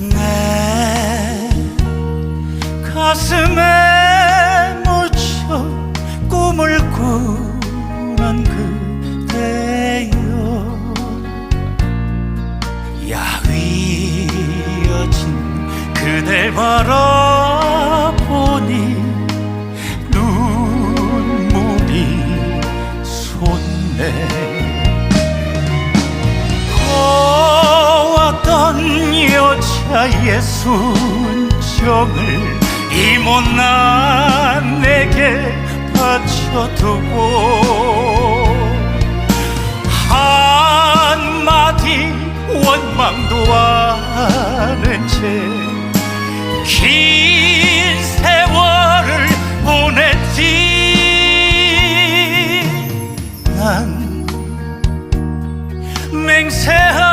내 가슴에 묻혀 꿈을 꾸는 그대여. 야위어진 그댈 바라 나의 순정을 이 못난 내게 바쳐두고 한마디 원망도 아는 채긴 세월을 보냈지. 난 맹세한